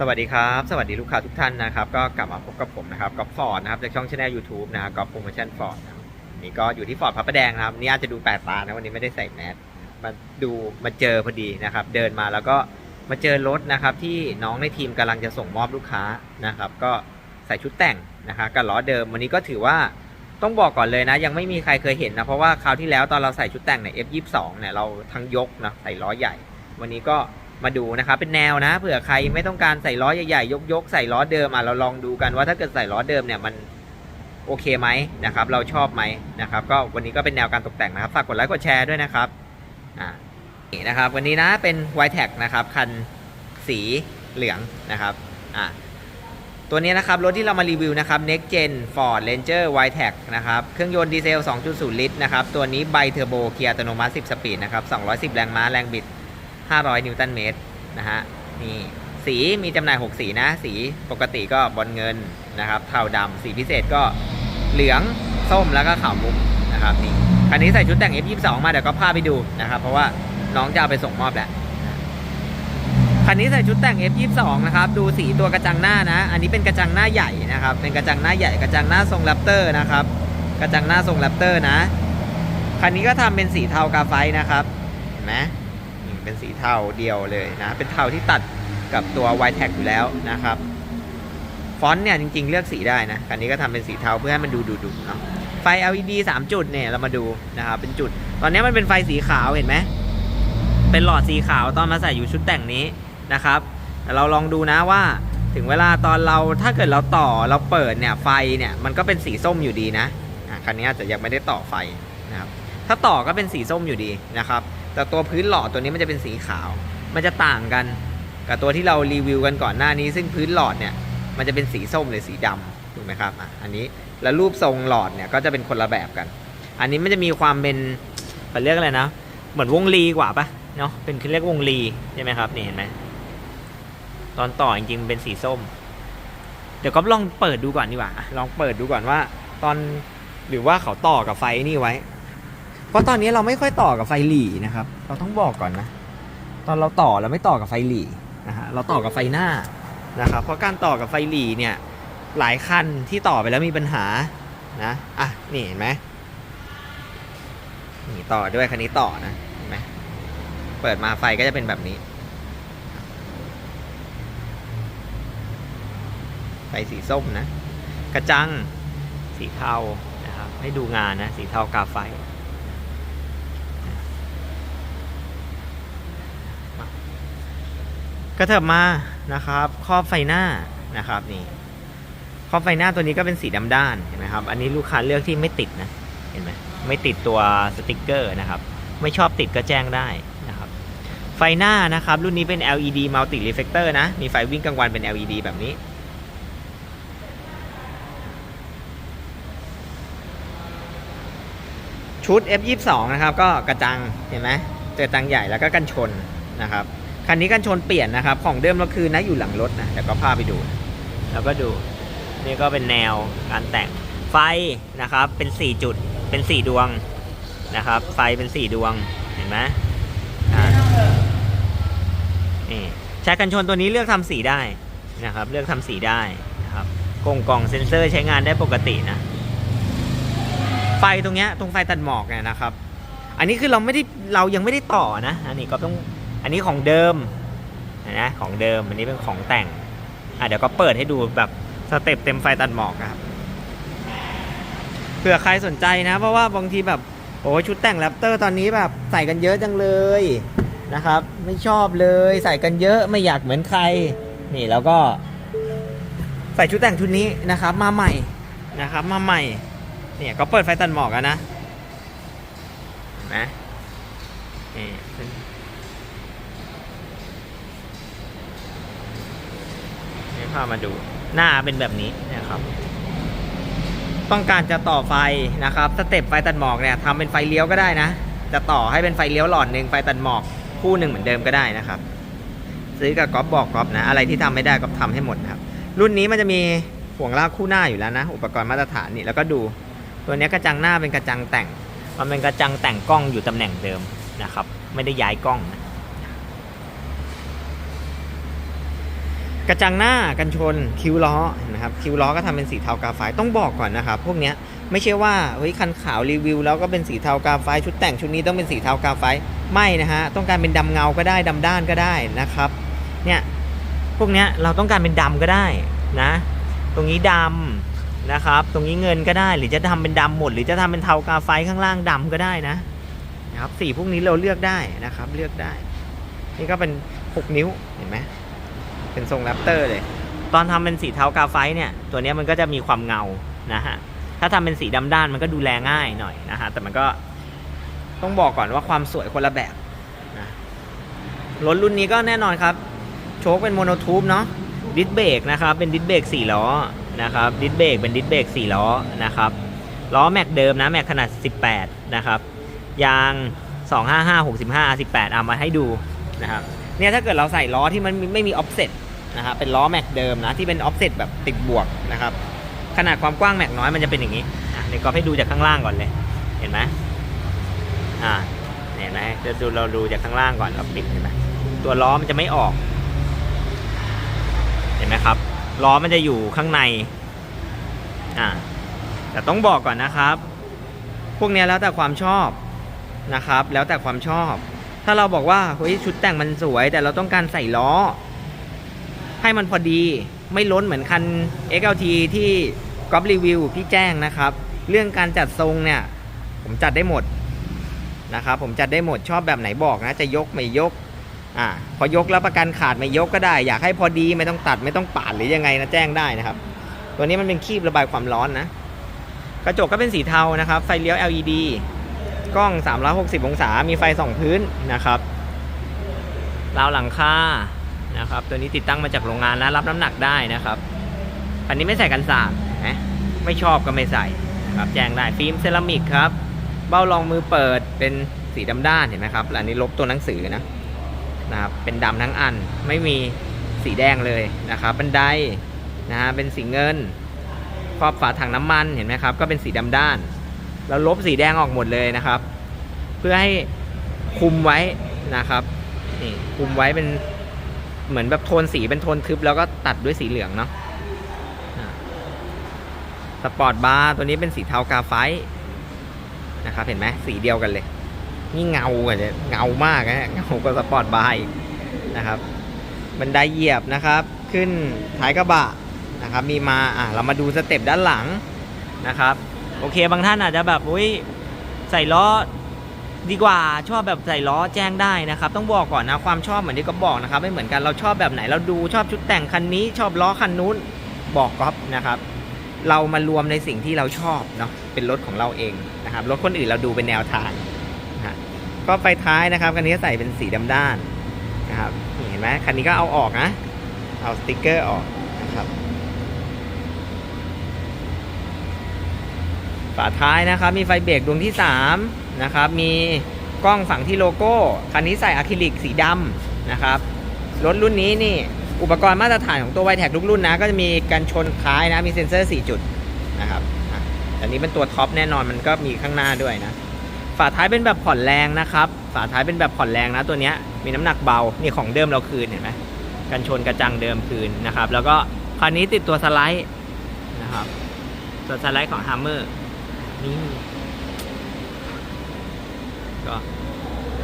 สวัสดีครับ สวัสดีลูกค้าทุกท่านนะครับ ก็กลับมาพบกับผมนะครับกับฟอร์ดนะครับจากช่องช anel YouTube นะครับกับโปรโมชั่นฟอร์ดนี่ก็อยู่ที่ฟอร์ดพระประแดงนะครับนี่อาจจะดูแปลกตานะวันนี้ไม่ได้ใส่แมสมาดูมาเจอพอดีนะครับ เดินมาแล้วก็มาเจอรถนะครับ ที่น้องในทีมกำลังจะส่งมอบลูกค้านะครับ ก็ใส่ชุดแต่งนะครับกับล้อเดิมวันนี้ก็ถือว่าต้องบอกก่อนเลยนะ ยังไม่มีใครเคยเห็นนะเพราะว่าคราวที่แล้วตอนเราใส่ชุดแต่งใน F22 เนี่ยเราทั้งยกนะใส่ล้อใหญ่ วันนี้ก็ มาดูนะครับเป็นแนวนะเผื่อใครไม่ต้องการใส่ล้อใหญ่ๆยกๆใส่ล้อเดิมอะเราลองดูกันว่าถ้าเกิดใส่ล้อเดิมเนี่ยมันโอเคไหมนะครับ เราชอบไหมนะครับ ก็วันนี้ก็เป็นแนวการตกแต่งนะครับฝากกดไลค์กดแชร์ด้วยนะครับอ่านี่นะครับ วันนี้นะเป็น y t e c นะครับคันสีเหลืองนะครับอ่าตัวนี้นะครับรถที่เรามารีวิวนะครับ Next Gen Ford Ranger y t e c นะครับเครื่องยนต์ดีเซล 2.0 ลิตรนะครับตัวนี้ไบเทอร์โบเกียร์อัตโนมัติ 10 สปีดนะครับ 210 แรงม้าแรงบิด 500 นิวตันเมตรนะฮะนี่สีมีจำหน่าย 6 สีนะ สีปกติก็บอลเงินนะครับเทาดำสีพิเศษก็เหลืองส้มแล้วก็ขาวมุกนะครับนี่คันนี้ใส่ชุดแต่ง F22 มาเดี๋ยวก็พาไปดูนะครับ เพราะว่าน้องจะเอาไปส่งมอบแล้วคันนี้ใส่ชุดแต่ง F22 นะครับดูสีตัวกระจังหน้านะ อันนี้เป็นกระจังหน้าใหญ่นะครับ เป็นกระจังหน้าใหญ่กระจังหน้าทรงแรปเตอร์นะครับ กระจังหน้าทรงแรปเตอร์นะคันนี้ก็ทำเป็นสีเทากาไฟนะครับเห็นไหม เป็นสีเทาเดียวเลยนะ เป็นเทาที่ตัดกับตัว y t a g อยู่แล้วนะครับ ฟอนต์เนี่ยจริง ๆ เลือกสีได้นะคันนี้ก็ทำเป็นสีเทาเพื่อให้มันดูดุดุเนาะไฟ LED 3 จุดเนี่ยเรามาดูนะครับเป็นจุด ตอนนี้มันเป็นไฟสีขาวเห็นไหมเป็นหลอดสีขาวตอนมาใส่อยู่ชุดแต่งนี้นะครับแต่เราลองดูนะว่าถึงเวลาตอนเราถ้าเกิดเราต่อเราเปิดเนี่ยไฟเนี่ยมันก็เป็นสีส้มอยู่ดีนะคันนี้อาจจะยังไม่ได้ต่อไฟนะครับถ้าต่อก็เป็นสีส้มอยู่ดีนะครับ แต่ตัวพื้นหลอดตัวนี้มันจะเป็นสีขาว มันจะต่างกันกับตัวที่เรารีวิวกันก่อนหน้านี้ ซึ่งพื้นหลอดเนี่ยมันจะเป็นสีส้มหรือสีดำถูกไหมครับอะอันนี้แล้วรูปทรงหลอดเนี่ยก็จะเป็นคนละแบบกัน อันนี้มันจะมีความเป็นเขาเรียกอะไรนะเหมือนวงลีกว่าปะเนาะเป็นเขาเรียกวงลีใช่ไหมครับนี่เห็นไหมตอนต่อจริงๆเป็นสีส้ม เดี๋ยวก็ลองเปิดดูก่อนดีกว่าลองเปิดดูก่อนว่า ตอนหรือว่าเขาต่อกับไฟนี่ไว้ เพราะตอนนี้เราไม่ค่อยต่อกับไฟหลีนะครับ เราต้องบอกก่อนนะ ตอนเราต่อเราไม่ต่อกับไฟหลีนะฮะเราต่อกับไฟหน้านะครับ เพราะการต่อกับไฟหลีเนี่ยหลายคันที่ต่อไปแล้วมีปัญหานะอะนี่เห็นไหมนี่ต่อด้วยคันนี้ต่อนะเห็นไหมเปิดมาไฟก็จะเป็นแบบนี้ไฟสีส้มนะ กระจังสีเทานะครับให้ดูงานนะ สีเทากาไฟ กระเถิบมานะครับครอบไฟหน้านะครับนี่ครอบไฟหน้าตัวนี้ก็เป็นสีดำด้านเห็นไหมครับ อันนี้ลูกค้าเลือกที่ไม่ติดนะเห็นไหมไม่ติดตัวสติกเกอร์นะครับ ไม่ชอบติดก็แจ้งได้นะครับ ไฟหน้านะครับ รุ่นนี้เป็น LED multi reflector นะ มีไฟวิ่งกลางวันเป็น LED แบบนี้ชุด F22 นะครับ ก็กระจังเห็นไหมเจอจังใหญ่แล้วก็กันชนนะครับ คันนี้กันชนเปลี่ยนนะครับ ของเดิมเราคือนะอยู่หลังรถนะเดี๋ยวก็พาไปดูแล้วก็ดูนี่ก็เป็นแนวการแต่งไฟนะครับเป็น 4 จุดเป็น 4 ดวงนะครับ ไฟเป็น 4 ดวงเห็นไหมอ่านี่ใช้กันชนตัวนี้เลือกทำสีได้นะครับ เลือกทำสีได้นะครับกงกล่องเซ็นเซอร์ใช้งานได้ปกตินะไฟตรงเนี้ยตรงไฟตัดหมอกเนี่ยนะครับ อันนี้คือเราไม่ได้เรายังไม่ได้ต่อนะ อันนี้ก็ต้อง อันนี้ของเดิมนะของเดิมอันนี้เป็นของแต่งอะเดี๋ยวก็เปิดให้ดูแบบสเต็ปเต็มไฟตัดหมอกครับเผื่อใครสนใจนะ เพราะว่าบางทีแบบโอ้ชุดแต่งแรปเตอร์ตอนนี้แบบใส่กันเยอะจังเลยนะครับ ไม่ชอบเลยใส่กันเยอะไม่อยากเหมือนใคร นี่แล้วก็ ใส่ชุดแต่งชุดนี้นะครับ มาใหม่นะครับ มาใหม่เนี่ยก็เปิดไฟตัดหมอกแล้วนะเห็นไหมนี่นี่พามาดู หน้าเป็นแบบนี้นะครับ ต้องการจะต่อไฟนะครับสเต็ปไฟตัดหมอกเนี่ยทำเป็นไฟเลี้ยวก็ได้นะ จะต่อให้เป็นไฟเลี้ยวหลอดหนึ่งไฟตัดหมอกคู่หนึ่งเหมือนเดิมก็ได้นะครับ ซื้อกับก๊อฟบอกก๊อฟนะ อะไรที่ทำไม่ได้ก็ทำให้หมดครับ รุ่นนี้มันจะมีห่วงลากคู่หน้าอยู่แล้วนะ อุปกรณ์มาตรฐานนี่แล้วก็ดู ตัวนี้กระจังหน้าเป็นกระจังแต่ง มันเป็นกระจังแต่งกล้องอยู่ตำแหน่งเดิมนะครับ ไม่ได้ย้ายกล้องนะ กระจังหน้ากันชนคิ้วล้อนะครับคิ้วล้อก็ทำเป็นสีเทากาไฟต้องบอกก่อนนะครับพวกเนี้ยไม่ใช่ว่าเฮ้ยคันขาวรีวิว แล้วก็เป็นสีเทากาไฟชุดแต่งชุดนี้ต้องเป็นสีเทากาไฟไม่นะฮะต้องการเป็นดำเงาก็ได้ดำด้านก็ได้นะครับเนี่ยพวกเนี้ยเราต้องการเป็นดำก็ได้นะ ตรงนี้ดำนะครับ ตรงนี้เงินก็ได้หรือจะทำเป็นดำหมด หรือจะทำเป็นเทากาไฟข้างล่างดำก็ได้นะนะครับสีพวกนี้เราเลือกได้นะครับ เลือกได้ นี่ก็เป็น 6 นิ้วเห็นไหม เป็นทรงแรปเตอร์เลย ตอนทำเป็นสีเทากาไฟเนี่ย ตัวนี้มันก็จะมีความเงานะฮะ ถ้าทำเป็นสีดำด้านมันก็ดูแลง่ายหน่อยนะฮะ แต่มันก็ต้องบอกก่อนว่าความสวยคนละแบบนะรถรุ่นนี้ก็แน่นอนครับ โชคเป็นโมโนทูบเนาะ ดิสเบรกนะครับ เป็นดิสเบรก4ล้อนะครับ ดิสเบรกเป็นดิสเบรก4ล้อนะครับ ล้อแม็กเดิมนะ แม็กขนาด 18 นะครับ ยาง 255 65 18เอามาให้ดูนะครับ เนี่ยถ้าเกิดเราใส่ล้อที่มันไม่มีออฟเซ็ต นะครับเป็นล้อแม็กเดิมนะที่เป็นออฟเซ็ตแบบติดบวกนะครับขนาดความกว้างแม็กน้อยมันจะเป็นอย่างนี้เดี๋ยวก็ให้ดูจากข้างล่างก่อนเลย เห็นไหมอ่าเห็นไหมจะดูเราดูจากข้างล่างก่อนเราปิดเห็นไหมตัวล้อมันจะไม่ออก เห็นไหมครับล้อมันจะอยู่ข้างในอ่าแต่ต้องบอกก่อนนะครับ พวกเนี้ยแล้วแต่ความชอบนะครับ แล้วแต่ความชอบ ถ้าเราบอกว่าเฮ้ยชุดแต่งมันสวย แต่เราต้องการใส่ล้อ ให้มันพอดีไม่ล้นเหมือนคัน XLT ที่ก๊อปรีวิวพี่แจ้งนะครับ เรื่องการจัดทรงเนี่ย ผมจัดได้หมดนะครับผมจัดได้หมดชอบแบบไหนบอกนะ จะยกไม่ยกอ่าพอยกแล้วประกันขาดไม่ยกก็ได้ อยากให้พอดีไม่ต้องตัดไม่ต้องปาดหรือยังไงนะแจ้งได้นะครับ ตัวนี้มันเป็นคีบระบายความร้อนนะ กระจกก็เป็นสีเทานะครับ ไฟเลี้ยว LED กล้อง 360 องศา มีไฟส่องพื้นนะครับราวหลังคา นะครับ ตัวนี้ติดตั้งมาจากโรงงานนะรับน้ำหนักได้นะครับอันนี้ไม่ใส่กันสาดนะไม่ชอบก็ไม่ใส่นะครับแจ้งได้ฟิล์มเซรามิกครับ เบ้ารองมือเปิดเป็นสีดำด้านเห็นไหมครับแล้วอันนี้ลบตัวหนังสือนะนะครับเป็นดำทั้งอันไม่มีสีแดงเลยนะครับบันไดนะฮะเป็นสีเงินครอบฝาถังน้ำมันเห็นไหมครับ ก็เป็นสีดำด้านแล้วลบสีแดงออกหมดเลยนะครับ เพื่อให้คุมไว้นะครับนี่คุมไว้เป็น เหมือนแบบโทนสีเป็นโทนทึบ แล้วก็ตัดด้วยสีเหลืองเนาะสปอร์ตบาร์ตัวนี้เป็นสีเทากาไฟนะครับเห็นไหมสีเดียวกันเลย นี่เงาอะเลยเงามากนะเงากว่าสปอร์ตบาร์นะครับบันไดเหยียบนะครับ ขึ้นท้ายกระบะนะครับ มีมาอะเรามาดูสเต็ปด้านหลังนะครับ โอเคบางท่านอาจจะแบบอุ้ยใส่ล้อ ดีกว่าชอบแบบใส่ล้อแจ้งได้นะครับ ต้องบอกก่อนนะความชอบเหมือนที่ก็บอกนะครับ ไม่เหมือนกันเราชอบแบบไหนเราดูชอบชุดแต่งคันนี้ ชอบล้อคันนู้นบอกก๊อฟนะครับ เรามารวมในสิ่งที่เราชอบเนาะเป็นรถของเราเองนะครับรถคนอื่นเราดูเป็นแนวทางนะก็ไฟท้ายนะครับคันนี้ใส่เป็นสีดำด้านนะครับเห็นไหมคันนี้ก็เอาออกนะเอาสติกเกอร์ออกนะครับ ฝาท้ายนะครับ มีไฟเบรกดวงที่ 3 นะครับ มีกล้องฝั่งที่โลโก้ คันนี้ใส่อะคริลิกสีดำนะครับ รถรุ่นนี้นี่ อุปกรณ์มาตรฐานของตัวไวแท็กทุกรุ่นนะ ก็จะมีการชนท้ายนะ มีเซ็นเซอร์ 4 จุดนะครับอันนี้เป็นตัวท็อปแน่นอน มันก็มีข้างหน้าด้วยนะ ฝาท้ายเป็นแบบผ่อนแรงนะครับ ฝาท้ายเป็นแบบผ่อนแรงนะตัวนี้มีน้ำหนักเบา นี่ของเดิมเราคืนเห็นไหมกันชนกระจังเดิมคืนนะครับ แล้วก็คันนี้ติดตัวสไลด์นะครับตัวสไลด์ของ Hammer นี่ก็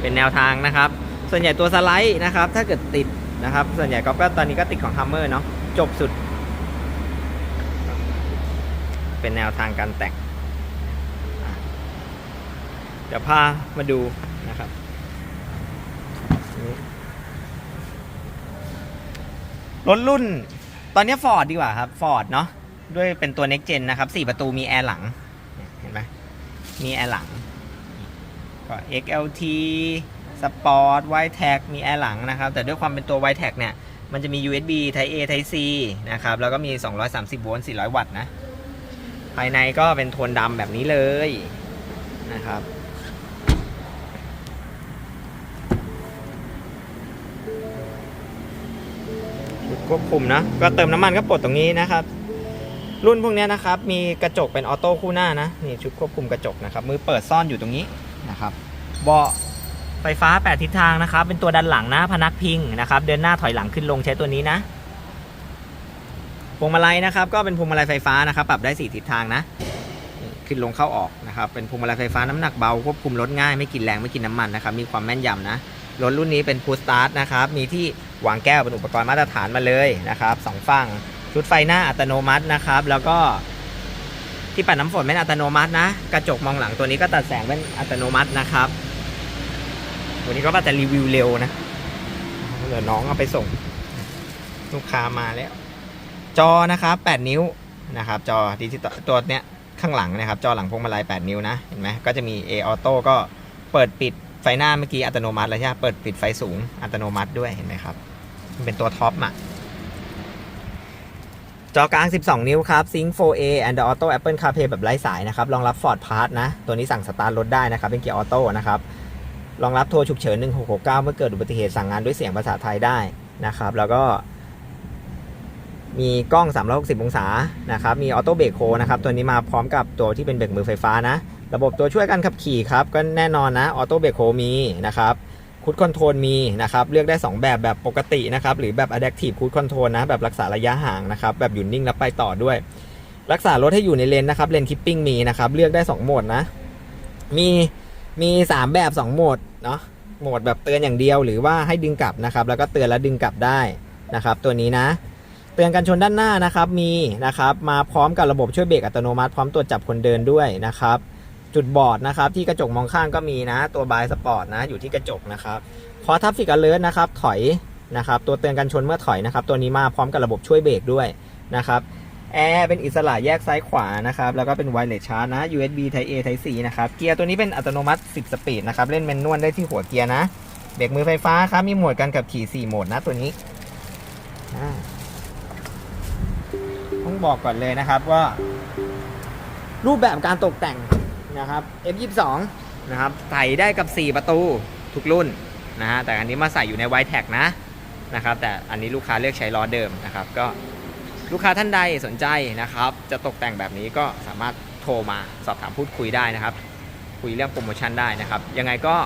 เป็นแนวทางนะครับ ส่วนใหญ่ตัวสไลด์นะครับ ถ้าเกิดติดนะครับ ส่วนใหญ่ก็ก็ตอนนี้ก็ติดของ Hammer เนาะจบสุด เป็นแนวทางการแต่งเดี๋ยวพามาดูนะครับรถรุ่น ตอนนี้ฟอร์ดดีกว่าครับฟอร์ดเนาะด้วยเป็นตัว next gen นะครับ 4 ประตูมีแอร์หลัง เห็นไหมมีแอร์หลังก็ XLT Sport w i t e c มีแอร์หลังนะครับ แต่ด้วยความเป็นตัว w i t e c เนี่ย มันจะมี USB Type A Type C นะครับ แล้วก็มี 230 โวลต์ 400 วัตต์นะ ภายในก็เป็นโทนดำแบบนี้เลยนะครับควบคุมนะ ก็เติมน้ำมันก็ปลดตรงนี้นะครับ รุ่นพวกนี้นะครับ มีกระจกเป็นออโต้คู่หน้านะนี่ชุดควบคุมกระจกนะครับ มือเปิดซ่อนอยู่ตรงนี้นะครับเบาะไฟฟ้า 8 ทิศทางนะครับ เป็นตัวดันหลังนะพนักพิงนะครับ เดินหน้าถอยหลังขึ้นลงใช้ตัวนี้นะพวงมาลัยนะครับ ก็เป็นพวงมาลัยไฟฟ้านะครับ ปรับได้ 4 ทิศทางนะ ขึ้นลงเข้าออกนะครับ เป็นพวงมาลัยไฟฟ้าน้ำหนักเบาควบคุมรถง่ายไม่กินแรงไม่กินน้ำมันนะครับ มีความแม่นยำนะรถรุ่นนี้เป็นพูสตาร์ทนะครับ มีที่วางแก้วเป็นอุปกรณ์มาตรฐานมาเลยนะครับสองฝั่ง ชุดไฟหน้าอัตโนมัตินะครับ แล้วก็ที่ปัดน้ำฝนเป็นอัตโนมัตินะ กระจกมองหลังตัวนี้ก็ตัดแสงเป็นอัตโนมัตินะครับ วันนี้ก็ว่าจะรีวิวเร็วนะเดี๋ยวน้องเอาไปส่ง ลูกค้ามาแล้ว จอนะครับ 8 นิ้วนะครับ จอดิจิตอลตัวเนี้ยข้างหลังนะครับ จอหลังพวงมาลัย 8 นิ้วนะ เห็นไหมก็จะมี A Auto ก็เปิดปิดไฟหน้าเมื่อกี้อัตโนมัติแล้วใช่ไหมเปิดปิดไฟสูงอัตโนมัติด้วยเห็นไหมครับมันเป็นตัวท็อปอะ จอกลาง 12 นิ้วครับ Sync 4A Android Auto Apple CarPlay แบบไร้สายนะครับ รองรับ Ford Pass นะ ตัวนี้สั่งสตาร์ทรถได้นะครับ เป็นเกียร์ออโต้นะครับ รองรับโทรฉุกเฉิน 1669 เมื่อเกิดอุบัติเหตุสั่งงานด้วยเสียงภาษาไทยได้นะครับ แล้วก็ มีกล้อง 360 องศา นะครับ มีออโต้เบรกโฮนะครับ ตัวนี้มาพร้อมกับตัวที่เป็นเบรกมือไฟฟ้านะ ระบบตัวช่วยการขับขี่ครับ ก็แน่นอนนะ ออโต้เบรกโฮมีนะครับ คูดคอนโทรลมีนะครับ เลือกได้ 2 แบบแบบปกตินะครับ หรือแบบ Adaptive Cruise Control นะ แบบรักษาระยะห่างนะครับ แบบหยุดนิ่งแล้วไปต่อด้วย รักษารถให้อยู่ในเลนนะครับ เลนคิปปิ้งมีนะครับ เลือกได้ 2 โหมดนะ มีมี 3 แบบ 2 โหมดเนาะ โหมดแบบเตือนอย่างเดียว หรือว่าให้ดึงกลับนะครับ แล้วก็เตือนแล้วดึงกลับได้นะครับ ตัวนี้นะ เตือนกันชนด้านหน้านะครับ มีนะครับ มาพร้อมกับระบบช่วยเบรกอัตโนมัติ พร้อมตรวจจับคนเดินด้วยนะครับ จุดบอดนะครับ ที่กระจกมองข้างก็มีนะ ตัวบายสปอร์ตนะ อยู่ที่กระจกนะครับคอทัฟฟิกอเลอร์นะครับ ถอยนะครับ ตัวเตือนกันชนเมื่อถอยนะครับ ตัวนี้มาพร้อมกับระบบช่วยเบรกด้วยนะครับแอร์เป็นอิสระแยกซ้ายขวานะครับ แล้วก็เป็นไวเลสชาร์จนะ USB Type A Type C นะครับ เกียร์ตัวนี้เป็นอัตโนมัติ 10 สปีดนะครับ เล่นแมนนวลได้ที่หัวเกียร์นะ เบรกมือไฟฟ้าครับ มีโหมดการขับขี่ 4 โหมดนะตัวนี้ ต้องบอกก่อนเลยนะครับว่า รูปแบบการตกแต่ง นะครับ F22 นะครับใส่ได้กับ 4 ประตูทุกรุ่นนะฮะแต่อันนี้มาใส่อยู่ใน y t e c นะนะครับ แต่อันนี้ลูกค้าเลือกใช้ล้อเดิมนะครับ ก็ลูกค้าท่านใดสนใจนะครับ จะตกแต่งแบบนี้ก็สามารถโทรมาสอบถามพูดคุยได้นะครับ คุยเรื่องโปรโมชั่นได้นะครับ ยังไงก็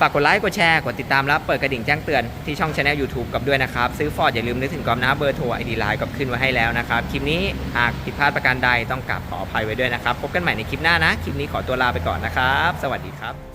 ฝากกดไลค์ กดแชร์ กดติดตามและเปิดกระดิ่งแจ้งเตือนที่ช่องช anel YouTube กับด้วยนะครับ ซื้อฟอร์ดอย่าลืมนึกถึงกอมนะเบอร์โทรไอดีไลน์กับขึ้นไว้ให้แล้วนะครับ คลิปนี้หากผิดพลาดประการใดต้องกราบขออภัยไว้ด้วยนะครับ พบกันใหม่ในคลิปหน้านะ คลิปนี้ขอตัวลาไปก่อนนะครับ สวัสดีครับ